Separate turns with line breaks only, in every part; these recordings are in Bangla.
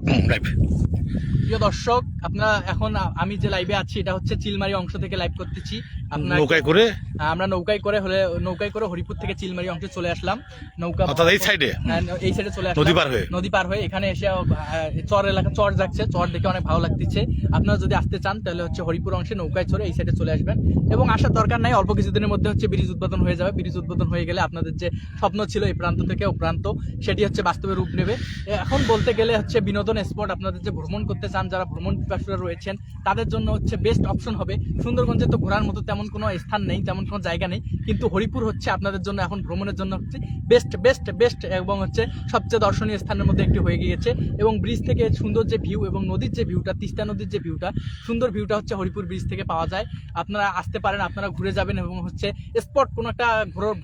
লাইভ
প্রিয় দর্শক আপনারা এখন আমি যে লাইভে আছি এটা হচ্ছে চিলমারি অংশ থেকে লাইভ করতেছি। আপনার
নৌকায় করে?
আমরা নৌকায় করে হলে নৌকায় করে হরিপুর থেকে চিলমারি অংশে চলে আসলাম। নৌকা
অর্থাৎ এই সাইডে
হ্যাঁ, এই সাইডে চলে আসলাম।
নদী পার হয়ে?
নদী পার হয়ে এখানে এসে চর এলাকা চর যাচ্ছে। চর দেখে অনেক ভালো লাগতেছে। আপনারা যদি আসতে চান তাহলে হচ্ছে হরিপুর অংশে নৌকায় চড়ে এই সাইডে চলে আসবেন। এবং আসার দরকার নাই অল্প কিছুদিনের মধ্যে হচ্ছে ব্রিজ উদ্বোধন হয়ে যাবে। ব্রিজ উদ্বোধন হয়ে গেলে আপনাদের যে স্বপ্ন ছিল এই প্রান্ত থেকে ও প্রান্ত সেটি হচ্ছে বাস্তবে রূপ নেবে। এখন বলতে গেলে হচ্ছে বিনোদন স্পট আপনাদের যে ভ্রমণ করতে চান যারা ভ্রমণ পিপাসুরা রয়েছেন, তাদের জন্য হচ্ছে বেস্ট অপশন হবে। সুন্দরগঞ্জে তো ঘোরার মতো তেমন কোনো স্থান নেই, তেমন কোনো জায়গা নেই, কিন্তু হরিপুর হচ্ছে আপনাদের জন্য এখন ভ্রমণের জন্য হচ্ছে বেস্ট বেস্ট বেস্ট এবং হচ্ছে সবচেয়ে দর্শনীয় স্থানের মধ্যে একটি হয়ে গিয়েছে। এবং ব্রিজ থেকে সুন্দর যে ভিউ এবং নদীর যে ভিউটা তিস্তা নদীর যে ভিউটা সুন্দর ভিউটা হচ্ছে হরিপুর ব্রিজ থেকে পাওয়া যায়। আপনারা আসতে পারেন, আপনারা ঘুরে যাবেন এবং হচ্ছে স্পট কোনো একটা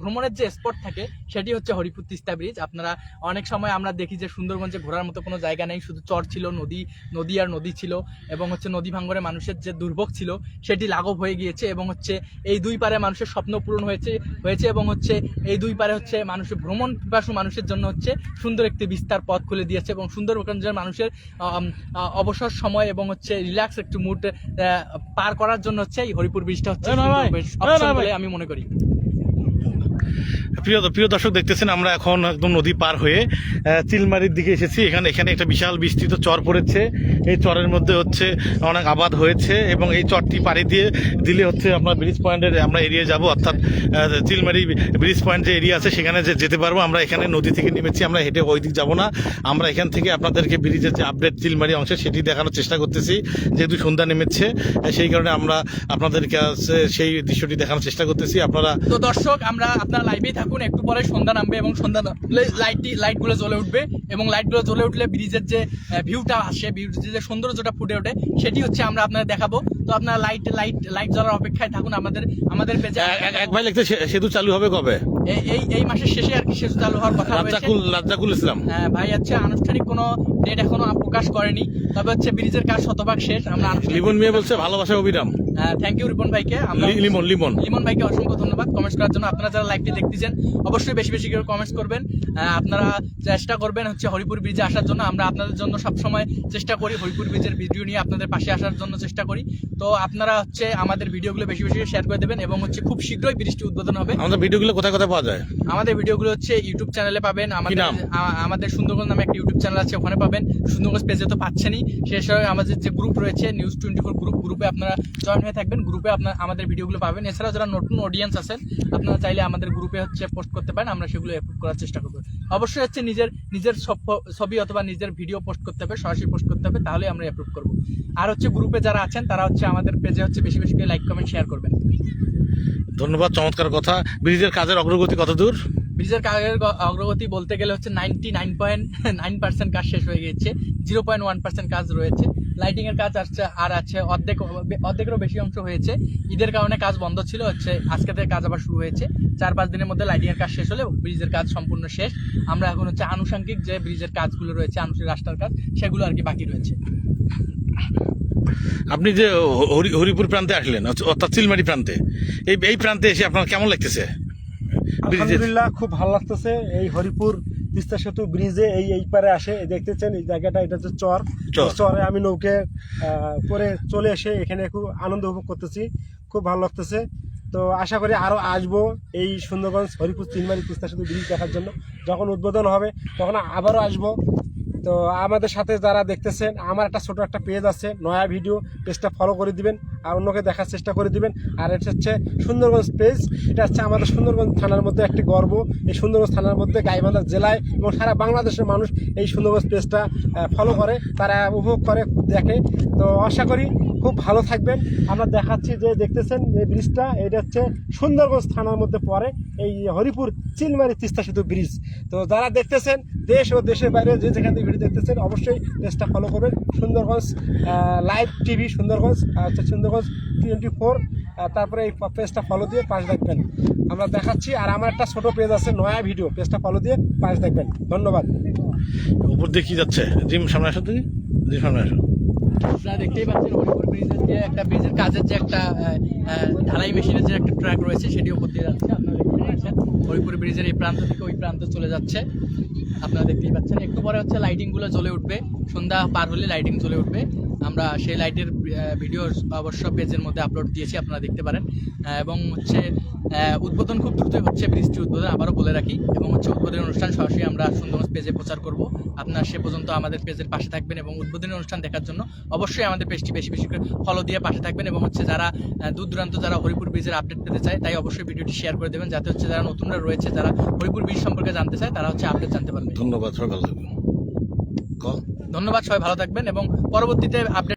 ভ্রমণের যে স্পট থাকে, সেটি হচ্ছে হরিপুর তিস্তা ব্রিজ আপনারা অনেক সময় আমরা দেখি যে সুন্দরগঞ্জে ঘোরার মতো কোনো জায়গা নেই, শুধু চর ছিল, নদী নদী নদী ছিল এবং হচ্ছে নদী ভাঙ্গরে মানুষের যে দুর্ভোগ ছিল সেটি লাঘব হয়ে গিয়েছে এবং হচ্ছে এই দুই পারে মানুষের স্বপ্ন পূরণ হয়েছে হয়েছে এবং হচ্ছে এই দুই পারে হচ্ছে মানুষের ভ্রমণ পিপাসু মানুষের জন্য হচ্ছে সুন্দর একটি বিস্তার পথ খুলে দিয়েছে এবং সুন্দরগঞ্জের মানুষের অবসর সময় এবং হচ্ছে রিল্যাক্স একটু মুড পার করার জন্য হচ্ছে এই হরিপুর ব্রিজটা হচ্ছে সুন্দর আমি মনে করি।
প্রিয় প্রিয় দর্শক দেখতেছেন, আমরা এখন একদম নদী পার হয়ে চিলমারির দিকে এসেছি। এখানে এখানে একটা বিশাল বিস্তৃত চর পড়েছে। এই চরের মধ্যে হচ্ছে অনেক আবাদ হয়েছে এবং এই চরটি পাড়ি দিয়ে দিলে হচ্ছে আমরা ব্রিজ পয়েন্টের, আমরা এরিয়া যাব। অর্থাৎ চিলমারি ব্রিজ পয়েন্ট যে এরিয়া আছে, সেখানে যে যেতে পারব। আমরা এখানে নদী থেকে নেমেছি, আমরা হেঁটে ওই দিক যাব না। আমরা এখান থেকে আপনাদেরকে ব্রিজের যে আপডেট চিলমারি অংশে সেটি দেখানোর চেষ্টা করতেছি। যেহেতু সন্ধ্যা নেমেছে সেই কারণে আমরা আপনাদেরকে সেই দৃশ্যটি দেখানোর চেষ্টা করতেছি। আপনারা
তো দর্শক, আমরা আপনার লাইভেই থাকুন, একটু পরে সন্ধ্যা নামবে এবং সন্ধ্যা নামলে লাইটটি লাইটগুলো জ্বলে উঠবে এবং লাইটগুলো জ্বলে উঠলে ব্রিজের যে ভিউটা আসে ব্রিজের যে সৌন্দর্যটা ফুটে ওঠে, সেটি হচ্ছে আমরা আপনাদের দেখাবো। তো আপনার লাইট লাইট লাইট জ্বলার অপেক্ষায় থাকুন আমাদের আমাদের পেজে
এক- ভাই লিখতে সেতু চালু হবে কবে?
এই এই- মাসের শেষে আর কি সেতু চালু হওয়ার কথা
রাজ্জাকুল রাজ্জাকুল ইসলাম।
হ্যাঁ, ভাই হচ্ছে আনুষ্ঠানিক কোনো ডেট এখনও প্রকাশ করেনি। তবে হচ্ছে ব্রিজের কাজ শতভাগ শেষ আমরা
লিমন মিয়া বলছে ভালোবাসা অবিরাম
থ্যাংক ইউ রিপন ভাইকে। আমরা
লিমন লিমন।
লিমন ভাইকে অসংখ্য ধন্যবাদ কমেন্টস করার জন্য। আপনারা যারা লাইভটি দেখতেছেন অবশ্যই বেশি বেশি করে কমেন্টস করবেন। আপনারা চেষ্টা করবেন হচ্ছে হরিপুর ব্রিজে আসার জন্য। আমরা আপনাদের জন্য সবসময় চেষ্টা করি হরিপুর ব্রিজের ভিডিও নিয়ে আপনাদের পাশে আসার জন্য চেষ্টা করি। তো আপনারা হচ্ছে আমাদের ভিডিওগুলো বেশি বেশি শেয়ার করে দেবেন এবং হচ্ছে খুব শীঘ্রই বৃষ্টি উদ্বোধন হবে।
আমাদের ভিডিওগুলো কোথায় কোথায় পাওয়া যায়?
আমাদের ভিডিওগুলো হচ্ছে ইউটিউব চ্যানেলে পাবেন। আমাদের? আমাদের সুন্দরগঞ্জ নামে একটা ইউটিউব চ্যানেল আছে ওখানে পাবেন। সুন্দরগঞ্জ পেজে তো পাচ্ছেনই। শেষ হয়ে আমাদের যে গ্রুপ রয়েছে নিউজ টোয়েন্টি ফোর গ্রুপ গ্রুপে আপনারা জয়েন হয়ে থাকবেন। গ্রুপে আপনার আমাদের ভিডিওগুলো পাবেন। এছাড়াও যারা নতুন অডিয়েন্স আছেন আপনারা চাইলে আমাদের গ্রুপে হচ্ছে পোস্ট করতে পারেন। আমরা সেগুলো অ্যাপ্রুভ করার চেষ্টা করব। অবশ্যই হচ্ছে নিজের নিজের ছবি অথবা নিজের ভিডিও পোস্ট করতে হবে সরাসরি পোস্ট করতে হবে তাহলে আমরা অ্যাপ্রুভ করব। আর হচ্ছে গ্রুপে যারা আছেন তারা হচ্ছে আমাদের পেজে হচ্ছে বেশি বেশি করে লাইক কমেন্ট শেয়ার করবেন।
ধন্যবাদ চমৎকার কথা। ব্রিজের কাজের অগ্রগতি কত দূর?
ব্রিজের কাজের অগ্রগতি বলতে গেলে হচ্ছে ninety nine point nine percent কাজ শেষ হয়ে গিয়েছে জিরো পয়েন্ট ওয়ান পার্সেন্ট কাজ রয়েছে। লাইটিং এর কাজ আসছে আর আছে অর্ধেক অর্ধেকেরও বেশি অংশ হয়েছে। ঈদের কারণে কাজ বন্ধ ছিল হচ্ছে আজকে থেকে কাজ আবার শুরু হয়েছে। চার পাঁচ দিনের মধ্যে লাইটিং এর কাজ শেষ হলে ব্রিজের কাজ সম্পূর্ণ শেষ। আমরা এখন হচ্ছে আনুষঙ্গিক যে ব্রিজের কাজগুলো রয়েছে আনুষঙ্গিক রাস্তার কাজ সেগুলো আর কি বাকি রয়েছে।
আপনি যে হরি- হরিপুর প্রান্তে আসলেন অর্থ- অর্থাৎ চিলমারি প্রান্তে এই এই প্রান্তে এসে আপনার কেমন লাগতেছে?
আলহামদুলিল্লাহ খুব ভালো লাগতেছে। এই হরিপুর তিস্তা সেতু ব্রিজে এই এই পারে আসে। দেখতেছেন এই জায়গাটা এটা হচ্ছে চর।
চর।
আমি নৌকে করে চলে এসে এখানে খুব আনন্দ উপভোগ করতেছি। খুব ভালো লাগতেছে। তো আশা করি আরও আসব এই সুন্দরগঞ্জ হরিপুর তিনমারি তিস্তা সেতু ব্রিজ দেখার জন্য। যখন উদ্বোধন হবে তখন আবারও আসব। তো আমাদের সাথে যারা দেখতেছেন, আমার একটা ছোটো একটা পেজ আছে, নয়া ভিডিও পেজটা ফলো করে দিবেন আর অন্যকে দেখার চেষ্টা করে দিবেন। আর এটা হচ্ছে সুন্দরগঞ্জ পেজ এটা হচ্ছে আমাদের সুন্দরগঞ্জ থানার মধ্যে একটি গর্ব। এই সুন্দরগঞ্জ থানার মধ্যে গাইবান্ধা জেলায় এবং সারা বাংলাদেশের মানুষ এই সুন্দরগঞ্জ পেজটা ফলো করে, তারা উপভোগ করে, দেখে। তো আশা করি খুব ভালো থাকবেন। আমরা দেখাচ্ছি যে দেখতেছেন এই ব্রিজটা, এটা হচ্ছে সুন্দরগঞ্জ থানার মধ্যে পড়ে, এই হরিপুর চিলমারি তিস্তা সেতু ব্রিজ। তো যারা দেখতেছেন, দেশ ও দেশের বাইরে যে যেখান থেকে ভিডিও দেখতেছেন, অবশ্যই পেজটা ফলো করবেন। সুন্দরগঞ্জ লাইভ টিভি সুন্দরগঞ্জ হচ্ছে সুন্দরগঞ্জ টোয়েন্টি ফোর তারপরে এই পেজটা ফলো দিয়ে পাশ দেখবেন। আমরা দেখাচ্ছি, আর আমার একটা ছোট পেজ আছে, নয়া ভিডিও। পেজটা ফলো দিয়ে পাশ দেখবেন। ধন্যবাদ।
উপর দিয়ে কি যাচ্ছে? জিম সামনে আসো তুমি জিম সামনে আসো।
আপনারা দেখতেই পাচ্ছেন হরিপুর ব্রিজের যে একটা, ব্রিজের কাজের যে একটা ঢালাই মেশিনের যে একটা ট্র্যাক রয়েছে, সেটি উপর দিয়ে যাচ্ছে। আপনারা দেখতে পাচ্ছেন হরিপুর ব্রিজের এই প্রান্ত থেকে ওই প্রান্ত চলে যাচ্ছে। আপনারা দেখতেই পাচ্ছেন, একটু পরে হচ্ছে লাইটিংগুলো জ্বলে উঠবে। সন্ধ্যা পার হলে লাইটিং জ্বলে উঠবে। আমরা সেই লাইটের ভিডিও অবশ্য পেজের মধ্যে আপলোড দিয়েছি, আপনারা দেখতে পারেন। এবং হচ্ছে উদ্বোধন খুব দ্রুতই হচ্ছে ব্রিজটি উদ্বোধন, আবারও বলে রাখি। এবং হচ্ছে, উদ্বোধনী অনুষ্ঠান সরাসরি আমরা সুন্দরগঞ্জ পেজে প্রচার করব। আপনারা সে পর্যন্ত আমাদের পেজের পাশে থাকবেন এবং উদ্বোধনী অনুষ্ঠান দেখার জন্য অবশ্যই আমাদের পেজটি বেশি বেশি করে ফলো দিয়ে পাশে থাকবেন এবং হচ্ছে, যারা দূর দূরান্ত যারা হরিপুর ব্রিজের আপডেট পেতে চায়, তাই অবশ্যই ভিডিওটি শেয়ার করে দেবেন, যাতে হচ্ছে, যারা নতুনরা রয়েছে, যারা হরিপুর ব্রিজ সম্পর্কে জানতে চায়, তারা হচ্ছে আপডেট জানতে পারবে।
ধন্যবাদ ক?
ধন্যবাদ সবাই ভালো থাকবেন এবং পরবর্তীতে আপডেট